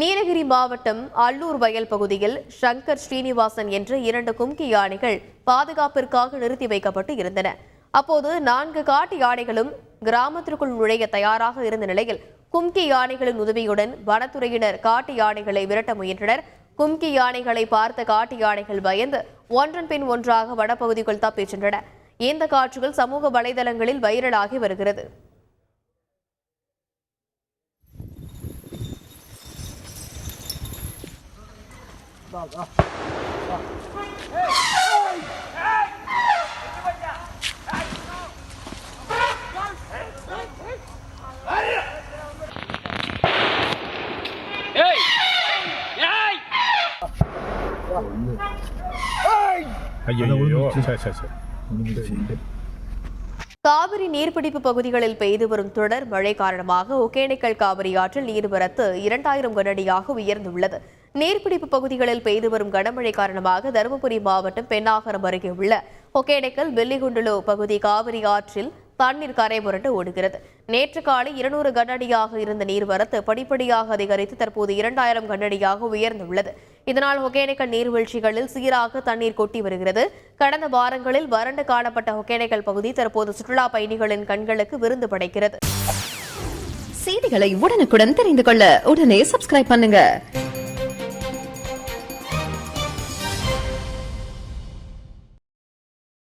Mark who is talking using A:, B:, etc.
A: நீலகிரி மாவட்டம் அல்லூர் வயல் பகுதியில் சங்கர் ஸ்ரீனிவாசன் என்ற இரண்டு கும்கி யானைகள் பாதுகாப்பிற்காக நிறுத்தி வைக்கப்பட்டு இருந்தன. அப்போது நான்கு காட்டு யானைகளும் கிராமத்திற்குள் நுழைய தயாராக இருந்த நிலையில் கும்கி யானைகளின் உதவியுடன் வனத்துறையினர் காட்டு யானைகளை விரட்ட முயன்றனர். கும்கி யானைகளை பார்த்த காட்டு யானைகள் பயந்து ஒன்றன் பின் ஒன்றாக வனப்பகுதிக்குள் தப்பிச் சென்றன. இந்த காட்சிகள் சமூக வலைதளங்களில் வைரலாகி வருகிறது.
B: ஏய் ஏய்
C: ஐயோ சரி சரி சரி.
A: காவிரி நீர்பிடிப்பு பகுதிகளில் பெய்து வரும் தொடர் மழை காரணமாக ஒகேனக்கல் காவிரி ஆற்றில் நீர்வரத்து இரண்டாயிரம் கனஅடியாக உயர்ந்துள்ளது. நீர்பிடிப்பு பகுதிகளில் பெய்து வரும் கனமழை காரணமாக தருமபுரி மாவட்டம் பெண்ணாகரம் அருகே உள்ள ஒகேனக்கல் வெள்ளிகுண்டுலு பகுதி காவிரி ஆற்றில் தண்ணீர் கரை புரண்டு ஓடுகிறது. நேற்று காலை இருநூறு கனஅடியாக இருந்த நீர்வரத்து படிப்படியாக அதிகரித்து தற்போது இரண்டாயிரம் கனஅடியாக உயர்ந்துள்ளது. இதனால் ஒகேனக்கல் நீர்வீழ்ச்சிகளில் சீராக தண்ணீர் கொட்டி வருகிறது. கடந்த வாரங்களில் வறண்டு காணப்பட்ட ஒகேனக்கல் பகுதி தற்போது சுற்றுலா பயணிகளின் கண்களுக்கு விருந்து படைக்கிறது.
D: செய்திகளை உடனுக்குடன் தெரிந்து கொள்ள உடனே சப்ஸ்கிரைப் பண்ணுங்க.